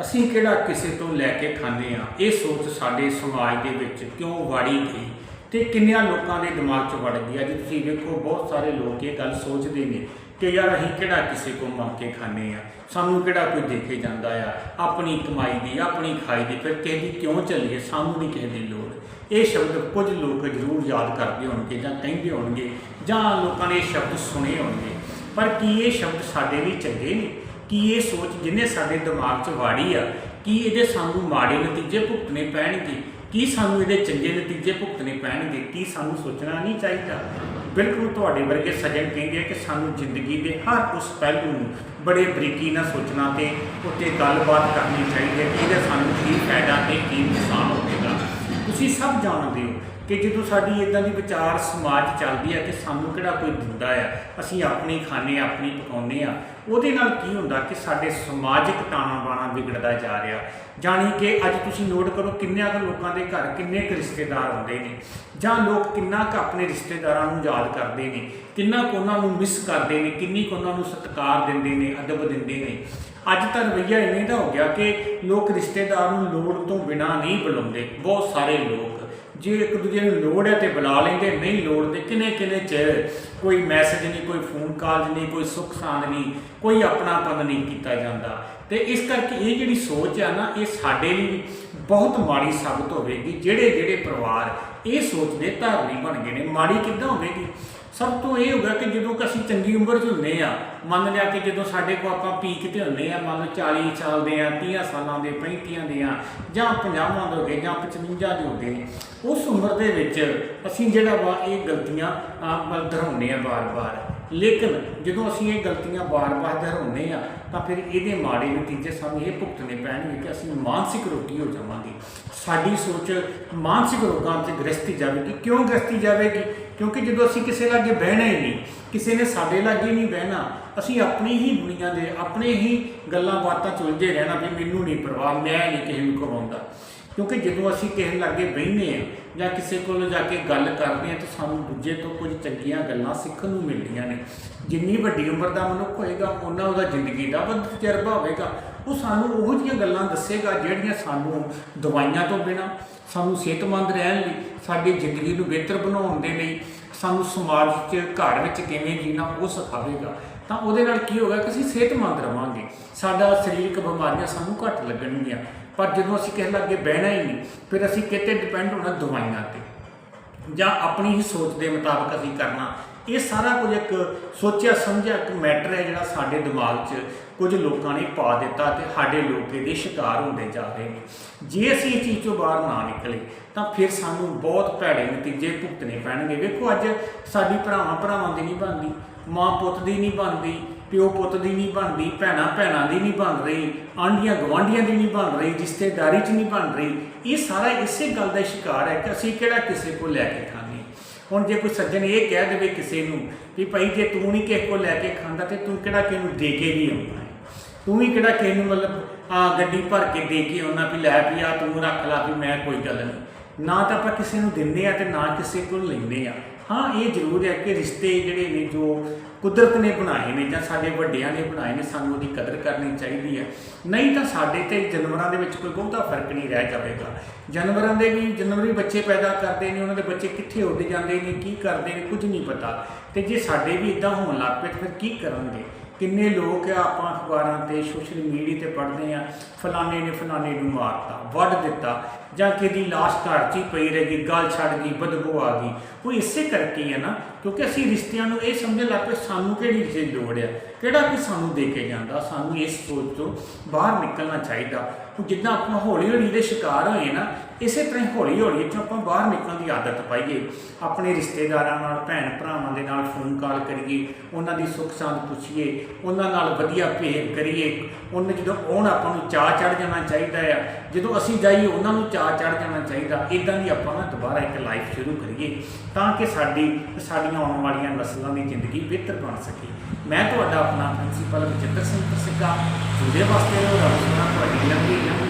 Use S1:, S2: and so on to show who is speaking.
S1: ਅਸੀਂ ਕਿਹੜਾ ਕਿਸੇ ਤੋਂ ਲੈ ਕੇ ਖਾਂਦੇ ਆ ਇਹ ਸੋਚ ਸਾਡੇ ਸਮਾਜ ਦੇ ਵਿੱਚ ਕਿਉਂ ਵਾੜੀ ਗਈ ਤੇ ਕਿੰਨਿਆਂ ਲੋਕਾਂ ਦੇ ਦਿਮਾਗ 'ਚ ਵੜ ਗਈ? ਅੱਜ ਤੁਸੀਂ ਵੇਖੋ, ਬਹੁਤ ਸਾਰੇ ਲੋਕ ਇਹ ਗੱਲ ਸੋਚਦੇ ਨੇ ਕਿ ਯਾਰ ਅਸੀਂ ਕਿਹੜਾ ਕਿਸੇ ਕੋਲ ਮੰਗ ਕੇ ਖਾਂਦੇ ਆ ਸਾਨੂੰ ਕਿਹੜਾ ਕੋਈ ਦੇਖੇ ਜਾਂਦਾ ਆ? ਆਪਣੀ ਕਮਾਈ ਦੀ, ਆਪਣੀ ਖਾਈ ਦੀ ਫਿਰ ਕਿਸੇ ਦੀ ਕਿਉਂ ਚੱਲੀਏ? ਸਾਨੂੰ ਨਹੀਂ ਕਿਸੇ ਦੀ ਲੋੜ। ਇਹ ਸ਼ਬਦ ਕੁਝ ਲੋਕ ਜ਼ਰੂਰ ਯਾਦ ਕਰਦੇ ਹੋਣਗੇ ਜਾਂ ਕਹਿੰਦੇ ਹੋਣਗੇ ਜਾਂ ਲੋਕਾਂ ਨੇ ਇਹ ਸ਼ਬਦ ਸੁਣੇ ਹੋਣਗੇ। ਪਰ ਕੀ ਇਹ ਸ਼ਬਦ ਸਾਡੇ ਲਈ ਚੰਗੇ ਨੇ? ਕੀ ਇਹ ਸੋਚ ਜਿਹਨੇ ਸਾਡੇ ਦਿਮਾਗ 'ਚ ਵਾੜੀ ਆ, ਕੀ ਇਹਦੇ ਸਾਨੂੰ ਮਾੜੇ ਨਤੀਜੇ ਭੁਗਤਣੇ ਪੈਣਗੇ? ਕੀ ਸਾਨੂੰ ਇਹਦੇ ਚੰਗੇ ਨਤੀਜੇ ਭੁਗਤਣੇ ਪੈਣਗੇ? ਕੀ ਸਾਨੂੰ ਸੋਚਣਾ ਨਹੀਂ ਚਾਹੀਦਾ? ਬਿਲਕੁਲ ਤੁਹਾਡੇ ਵਰਗੇ ਸਜਣ ਕਹਿੰਦੇ ਆ ਕਿ ਸਾਨੂੰ ਜ਼ਿੰਦਗੀ ਦੇ ਹਰ ਉਸ ਪਹਿਲੂ ਨੂੰ ਬੜੇ ਬਰੀਕੀ ਨਾਲ ਸੋਚਣਾ ਤੇ ਉੱਤੇ ਗੱਲਬਾਤ ਕਰਨੀ ਚਾਹੀਦੀ ਹੈ ਕਿ ਇਹਦਾ ਸਾਨੂੰ ਕੀ ਫਾਇਦਾ ਤੇ ਕੀ ਨੁਕਸਾਨ ਹੋਵੇਗਾ। ਤੁਸੀਂ ਸਭ ਜਾਣਦੇ ਹੋ ਕਿ ਜਦੋਂ ਸਾਡੀ ਇਦਾਂ ਦੀ ਵਿਚਾਰ ਸਮਾਜ ਚੱਲਦੀ ਆ ਕਿ ਸਾਨੂੰ ਕਿਹੜਾ ਕੋਈ ਦਿੰਦਾ ਆ, ਅਸੀਂ ਆਪਣੀ ਖਾਣੇ ਆਪਣੀ ਪਕਾਉਂਦੇ ਆ, ਉਹਦੇ ਨਾਲ ਕੀ ਹੁੰਦਾ ਕਿ ਸਾਡੇ ਸਮਾਜਿਕ ਤਾਣਾ ਬਾਣਾ ਵਿਗੜਦਾ ਜਾ ਰਿਹਾ। ਜਾਣੀ ਕਿ ਅੱਜ ਤੁਸੀਂ ਨੋਟ ਕਰੋ ਕਿੰਨਿਆਂ ਕੁ ਲੋਕਾਂ ਦੇ ਘਰ ਕਿੰਨੇ ਕੁ ਰਿਸ਼ਤੇਦਾਰ ਹੁੰਦੇ ਨੇ, ਜਾਂ ਲੋਕ ਕਿੰਨਾ ਕੁ ਆਪਣੇ ਰਿਸ਼ਤੇਦਾਰਾਂ ਨੂੰ ਯਾਦ ਕਰਦੇ ਨੇ, ਕਿੰਨਾ ਕੁ ਉਹਨਾਂ ਨੂੰ ਮਿਸ ਕਰਦੇ ਨੇ, ਕਿੰਨੀ ਕੁ ਉਹਨਾਂ ਨੂੰ ਸਤਿਕਾਰ ਦਿੰਦੇ ਨੇ, ਅਦਬ ਦਿੰਦੇ ਨੇ। ਅੱਜ ਤਾਂ ਰਵਈਆ ਇਵੇਂ ਦਾ ਹੋ ਗਿਆ ਕਿ ਲੋਕ ਰਿਸ਼ਤੇਦਾਰ ਨੂੰ ਲੋੜ ਤੋਂ ਬਿਨਾ ਨਹੀਂ ਬੁਲਾਉਂਦੇ। ਬਹੁਤ ਸਾਰੇ ਲੋਕ। ਜੇ ਇੱਕ ਦੂਜੇ ਨੂੰ ਲੋੜ ਹੈ ਤੇ ਬੁਲਾ ਲੈਂਦੇ, ਨਹੀਂ ਲੋੜ ਤੇ ਕਿਨੇ ਕਿਨੇ ਚਿਰ ਕੋਈ ਮੈਸੇਜ ਨਹੀਂ, ਕੋਈ ਫੋਨ ਕਾਲ ਨਹੀਂ, ਕੋਈ ਸੁੱਖ ਸਾਂਦ ਨਹੀਂ, ਕੋਈ ਆਪਣਾਪਨ ਨਹੀਂ ਕੀਤਾ ਜਾਂਦਾ। ਤੇ ਇਸ ਕਰਕੇ ਇਹ ਜਿਹੜੀ ਸੋਚ ਆ ਨਾ, ਇਹ ਸਾਡੇ ਲਈ ਬਹੁਤ ਮਾੜੀ ਸਾਬਤ ਹੋਵੇਗੀ। ਜਿਹੜੇ ਜਿਹੜੇ ਪਰਿਵਾਰ ਇਹ ਸੋਚ ਦੇ ਧਾਰਨੀ ਬਣ ਗਏ ਨੇ, ਮਾੜੀ ਕਿੱਦਾਂ ਹੋਵੇਗੀ? ਸਭ ਤੋਂ ਇਹ ਹੋਗਾ ਕਿ ਜਦੋਂ ਕਿ ਅਸੀਂ ਚੰਗੀ ਉਮਰ 'ਚ ਹੁੰਦੇ ਆ, ਮੰਨ ਲਿਆ ਕਿ ਜਦੋਂ ਸਾਡੇ ਕੋਲ ਆਪਾਂ ਪੀਕ ਤੇ ਹੁੰਦੇ ਆ, ਮੰਨ ਲਓ 40 ਸਾਲ ਦੇ ਆ 30 ਸਾਲਾਂ ਦੇ 35 ਦੇ ਆ, ਜਾਂ 50 ਦੇ ਹੋ ਗਏ, ਜਾਂ 55 ਦੇ ਹੋ ਗਏ, ਉਸ ਉਮਰ ਦੇ ਵਿੱਚ ਅਸੀਂ ਜਿਹੜਾ ਵਾ ਇਹ ਗਲਤੀਆਂ ਆਪ ਦੁਹਰਾਉਂਦੇ ਆ ਬਾਰ-ਬਾਰ ਲੇਕਿਨ ਜਦੋਂ ਅਸੀਂ ਇਹ ਗਲਤੀਆਂ ਬਾਰ-ਬਾਰ ਦੁਹਰਾਉਂਦੇ ਆ ਤਾਂ ਫਿਰ ਇਹਦੇ ਮਾੜੇ ਨਤੀਜੇ ਸਾਨੂੰ ਇਹ ਭੁਗਤਣੇ ਪੈਣਗੇ ਕਿ ਅਸੀਂ ਮਾਨਸਿਕ ਰੋਗੀ ਹੋ ਜਾਵਾਂਗੇ। ਸਾਡੀ ਸੋਚ ਮਾਨਸਿਕ ਰੋਗਾਂ ਤੇ ਗ੍ਰਸਤੀ ਜਾਵੇਗੀ। ਕਿਉਂ ਗ੍ਰਸਤੀ ਜਾਵੇਗੀ? ਕਿਉਂਕਿ ਜਦੋਂ ਅਸੀਂ ਕਿਸੇ ਲਾਗੇ ਬਹਿਣਾ ਹੀ ਨਹੀਂ, ਕਿਸੇ ਨੇ ਸਾਡੇ ਲਾਗੇ ਨਹੀਂ ਬਹਿਣਾ, ਅਸੀਂ ਆਪਣੀ ਹੀ ਦੁਨੀਆ ਦੇ, ਆਪਣੇ ਹੀ ਗੱਲਾਂ ਬਾਤਾਂ ਚ ਉਲਝੇ ਰਹਿਣਾ ਵੀ ਮੈਨੂੰ ਨਹੀਂ ਪਰਵਾਹ, ਮੈਂ ਨਹੀਂ ਕਿਸੇ ਨੂੰ ਕਰਵਾਉਂਦਾ ਕਿਉਂਕਿ ਜਦੋਂ ਅਸੀਂ ਕਿਸੇ ਲਾਗੇ ਬਹਿੰਦੇ ਆ ਜਾਂ ਕਿਸੇ ਕੋਲ ਜਾ ਕੇ ਗੱਲ ਕਰਦੇ ਆ ਤਾਂ ਸਾਨੂੰ ਦੂਜੇ ਤੋਂ ਕੁਝ ਚੰਗੀਆਂ ਗੱਲਾਂ ਸਿੱਖਣ ਨੂੰ ਮਿਲਦੀਆਂ ਨੇ। ਜਿੰਨੀ ਵੱਡੀ ਉਮਰ ਦਾ ਮਨੁੱਖ ਹੋਏਗਾ, ਉਹਨਾਂ ਉਹਦਾ ਜ਼ਿੰਦਗੀ ਦਾ ਵੱਧ ਤਜਰਬਾ ਹੋਵੇਗਾ। ਉਹ ਸਾਨੂੰ ਉਹੋ ਜਿਹੀਆਂ ਗੱਲਾਂ ਦੱਸੇਗਾ ਜਿਹੜੀਆਂ ਸਾਨੂੰ ਦਵਾਈਆਂ ਤੋਂ ਬਿਨਾਂ, ਸਾਨੂੰ ਸਿਹਤਮੰਦ ਰਹਿਣ ਲਈ, ਸਾਡੀ ਜ਼ਿੰਦਗੀ ਨੂੰ ਬਿਹਤਰ ਬਣਾਉਣ ਦੇ ਲਈ, ਸਾਨੂੰ ਸਮਾਜ 'ਚ ਘਰ ਵਿੱਚ ਕਿਵੇਂ ਜੀਣਾ ਉਹ ਸਿਖਾਵੇਗਾ। ਤਾਂ ਉਹਦੇ ਨਾਲ ਕੀ ਹੋਗਾ ਕਿ ਅਸੀਂ ਸਿਹਤਮੰਦ ਰਵਾਂਗੇ। ਸਾਡਾ ਸਰੀਰਕ ਬਿਮਾਰੀਆਂ ਸਾਨੂੰ ਘੱਟ ਲੱਗਣਗੀਆਂ। ਪਰ ਜਦੋਂ ਅਸੀਂ ਕਿਸੇ ਲੱਗੇ ਬਹਿਣਾ ਹੀ ਨਹੀਂ, ਫਿਰ ਅਸੀਂ ਕਿਤੇ ਡਿਪੈਂਡ ਹੋਣਾ ਦਵਾਈਆਂ ਤੇ ਜਾਂ ਆਪਣੀ ਹੀ ਸੋਚ ਦੇ ਮੁਤਾਬਕ ਅਸੀਂ ਕਰਨਾ। ਇਹ ਸਾਰਾ ਕੁਝ ਇੱਕ ਸੋਚਿਆ, ਸਮਝਿਆ ਇੱਕ ਮੈਟਰ ਹੈ ਜਿਹੜਾ ਸਾਡੇ ਦਿਮਾਗ 'ਚ ਕੁਝ ਲੋਕਾਂ ਨੇ ਪਾ ਦਿੱਤਾ ਤੇ ਸਾਡੇ ਲੋਕ ਇਹਦੇ ਸ਼ਿਕਾਰ ਹੁੰਦੇ ਜਾ ਰਹੇ ਨੇ। ਜੇ ਅਸੀਂ ਇਸ ਚੀਜ਼ ਤੋਂ ਬਾਹਰ ਨਾ ਨਿਕਲੇ, ਤਾਂ ਫਿਰ ਸਾਨੂੰ ਬਹੁਤ ਭੈੜੇ ਨਤੀਜੇ ਭੁਗਤਣੇ ਪੈਣਗੇ। ਵੇਖੋ ਅੱਜ ਸਾਡੀ ਭਰਾਵਾਂ ਭਰਾਵਾਂ ਦੀ ਨਹੀਂ ਬਣਦੀ, ਮਾਂ ਪੁੱਤ ਦੀ ਨਹੀਂ ਬਣਦੀ, ਪਿਓ ਪੁੱਤ ਦੀ ਨਹੀਂ ਬਣਦੀ, ਭੈਣਾਂ ਭੈਣਾਂ ਦੀ ਨਹੀਂ ਬਣ ਰਹੀ, ਆਂਢੀਆਂ ਗਵਾਂਢੀਆਂ ਦੀ ਨਹੀਂ ਬਣ ਰਹੀ, ਰਿਸ਼ਤੇਦਾਰੀ 'ਚ ਨਹੀਂ ਬਣ ਰਹੀ। ਇਹ ਸਾਰਾ ਇਸੇ ਗੱਲ ਦਾ ਸ਼ਿਕਾਰ ਹੈ ਕਿ ਅਸੀਂ ਕਿਹੜਾ ਕਿਸੇ ਕੋਲ ਲੈ ਕੇ ਖਾਂਦੇ ਹੁਣ ਜੇ ਕੋਈ ਸੱਜਣ ਇਹ ਕਹਿ ਦੇਵੇ ਕਿਸੇ ਨੂੰ ਵੀ ਭਾਈ ਜੇ ਤੂੰ ਨਹੀਂ ਕਿਸੇ ਕੋਲ ਲੈ ਕੇ ਖਾਂਦਾ ਤੇ ਤੂੰ ਕਿਹੜਾ ਕਿਸੇ ਨੂੰ ਦੇ ਕੇ ਵੀ ਆਉਂਦਾ ਹੈ? ਤੂੰ ਵੀ ਕਿਹੜਾ ਕਿਸੇ ਨੂੰ ਮਤਲਬ, ਆ ਗੱਡੀ ਭਰ ਕੇ ਦੇ ਕੇ ਆਉਣਾ ਵੀ ਲੈ ਵੀ ਆ, ਤੂੰ ਰੱਖ ਲਾ ਵੀ ਮੈਂ ਕੋਈ ਗੱਲ ਨਹੀਂ। ਨਾ ਤਾਂ ਆਪਾਂ ਕਿਸੇ ਨੂੰ ਦਿੰਦੇ ਆ ਤੇ ਨਾ ਕਿਸੇ ਕੋਲ ਲੈਂਦੇ ਆ। ਹਾਂ, ਇਹ ਜ਼ਰੂਰ ਹੈ ਕਿ ਰਿਸ਼ਤੇ ਜਿਹੜੇ ਨੇ ਜੋ ਕੁਦਰਤ ਨੇ ਬਣਾਏ ਨੇ ਜਾਂ ਸਾਡੇ ਵੱਡਿਆਂ ਨੇ ਬਣਾਏ ਨੇ, ਸਾਨੂੰ ਉਹਦੀ ਕਦਰ ਕਰਨੀ ਚਾਹੀਦੀ ਹੈ। ਨਹੀਂ ਤਾਂ ਸਾਡੇ ਤੇ ਜਾਨਵਰਾਂ ਦੇ ਵਿੱਚ ਕੋਈ ਬਹੁਤਾ ਫ਼ਰਕ ਨਹੀਂ ਰਹਿ ਜਾਵੇਗਾ। ਜਾਨਵਰਾਂ ਦੇ ਵੀ, ਜਾਨਵਰ ਬੱਚੇ ਪੈਦਾ ਕਰਦੇ ਨੇ, ਉਹਨਾਂ ਦੇ ਬੱਚੇ ਕਿੱਥੇ ਉੱਡ ਜਾਂਦੇ ਨੇ, ਕੀ ਕਰਦੇ ਨੇ, ਕੁਝ ਨਹੀਂ ਪਤਾ। ਤੇ ਜੇ ਸਾਡੇ ਵੀ ਇਦਾਂ ਹੋਣ ਲੱਗ ਪਏ, ਤਾਂ ਫਿਰ ਕੀ ਕਰਨਗੇ ਕਿੰਨੇ ਲੋਕ ਆ ਆਪਾਂ ਅਖਬਾਰਾਂ ਤੇ ਸੋਸ਼ਲ ਮੀਡੀਆ ਤੇ ਪੜ੍ਹਦੇ ਆ, ਫਲਾਣੇ ਨੇ ਫਲਾਣੇ ਨੂੰ ਮਾਰਤਾ, ਵੱਢ ਦਿੱਤਾ, ਜਾਂ ਕਿਹਦੀ ਲਾਸ਼ ਘਰ 'ਚ ਹੀ ਪਈ ਰਹਿ ਗਈ, ਗੱਲ ਛੱਡ ਗਈ, ਬਦਬੂ ਆ ਗਈ। ਉਹ ਇਸੇ ਕਰਕੇ ਹੀ ਹੈ ਨਾ, ਕਿਉਂਕਿ ਅਸੀਂ ਰਿਸ਼ਤਿਆਂ ਨੂੰ ਇਹ ਸਮਝਣ ਲੱਗ ਪਏ, ਸਾਨੂੰ ਕਿਹੜੀ ਚੀਜ਼ ਲੋੜ ਆ? ਕਿਹੜਾ ਕਿ ਸਾਨੂੰ ਦੇ ਕੇ ਜਾਂਦਾ? ਸਾਨੂੰ ਇਸ ਸੋਚ ਤੋਂ ਬਾਹਰ ਨਿਕਲਣਾ ਚਾਹੀਦਾ। ਉਹ ਜਿੱਦਾਂ ਆਪਾਂ ਹੌਲੀ ਹੌਲੀ ਦੇ ਸ਼ਿਕਾਰ ਹੋਏ ਨਾ ਇਸੇ ਤਰ੍ਹਾਂ ਹੀ ਹੌਲੀ ਹੌਲੀ ਇੱਥੋਂ ਆਪਾਂ ਬਾਹਰ ਨਿਕਲਣ ਦੀ ਆਦਤ ਪਾਈਏ। ਆਪਣੇ ਰਿਸ਼ਤੇਦਾਰਾਂ ਨਾਲ, ਭੈਣ ਭਰਾਵਾਂ ਦੇ ਨਾਲ ਫੋਨ ਕਾਲ ਕਰੀਏ, ਉਹਨਾਂ ਦੀ ਸੁੱਖ ਸਾਂਦ ਪੁੱਛੀਏ, ਉਹਨਾਂ ਨਾਲ ਵਧੀਆ ਭੇਦ ਕਰੀਏ। ਉਹਨਾਂ ਜਦੋਂ ਆਉਣ ਆਪਾਂ ਨੂੰ ਚਾਹ ਚੜ ਜਾਣਾ ਚਾਹੀਦਾ ਆ। ਜਦੋਂ ਅਸੀਂ ਜਾਈਏ, ਉਹਨਾਂ ਨੂੰ ਚਾਹ ਚੜ ਜਾਣਾ ਚਾਹੀਦਾ। ਇਦਾਂ ਦੀ ਆਪਾਂ ਨਾ ਦੁਬਾਰਾ ਇੱਕ ਲਾਈਫ ਸ਼ੁਰੂ ਕਰੀਏ, ਤਾਂ ਕਿ ਸਾਡੀ, ਸਾਡੀਆਂ ਆਉਣ ਵਾਲੀਆਂ ਨਸਲਾਂ ਦੀ ਜ਼ਿੰਦਗੀ ਬਿਹਤਰ ਬਣ ਸਕੇ। ਮੈਂ ਤੁਹਾਡਾ ਆਪਣਾ ਪ੍ਰਿੰਸੀਪਲ ਬਚਿੱਤਰ ਸਿੰਘ ਪ੍ਰਸਿੱਧਾ ਜੁੜੇ ਵਾਸਤੇ ਰੱਬ ਸੁਣਾ ਤੁਹਾਡੀ ਲੰਬੀ ਲੰਬੀ